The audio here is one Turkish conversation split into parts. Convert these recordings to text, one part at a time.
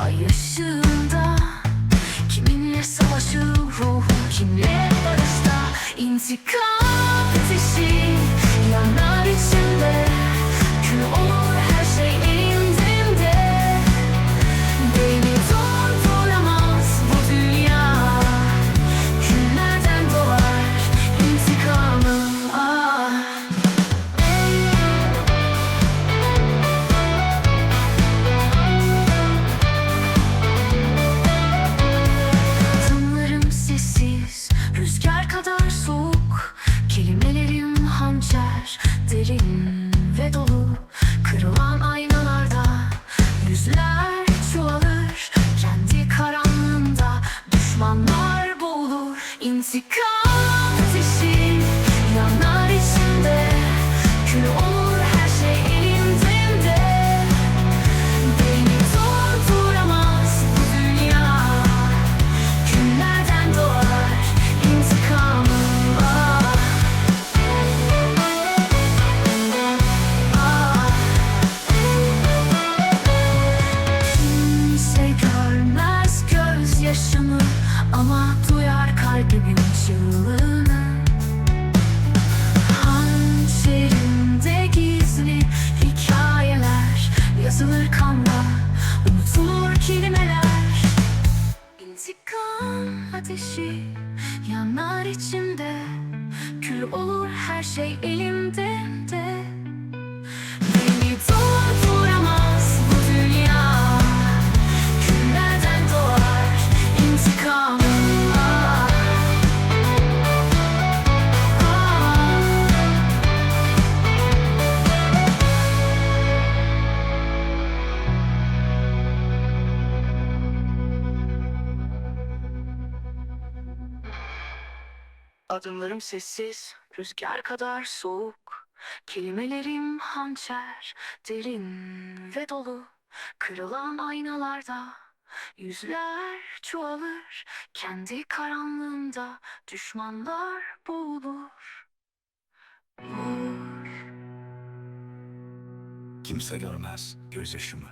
Ay Kiminle savaşır ruhum Kimle barışta? İntikam ateşi Yanar içimde Kül olur her şey elimde Beni durduramaz bu dünya Küllerden doğar intikamım boğulur ateşi yanar içimde Kül olur her şey elimde de Adımlarım sessiz, rüzgar kadar soğuk. Kelimelerim hançer, derin ve dolu. Kırılan aynalarda yüzler çoğalır. Kendi karanlığında düşmanlar boğulur. Vur. Kimse görmez gözyaşımı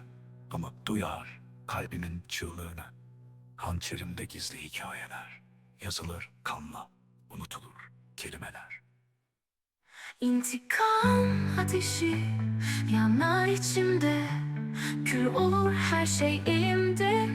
ama duyar kalbimin çığlığını. Hançerimde gizli hikayeler yazılır kanla, unutulur kelimeler. İntikam ateşi yanar içimde Kül olur her şey elimde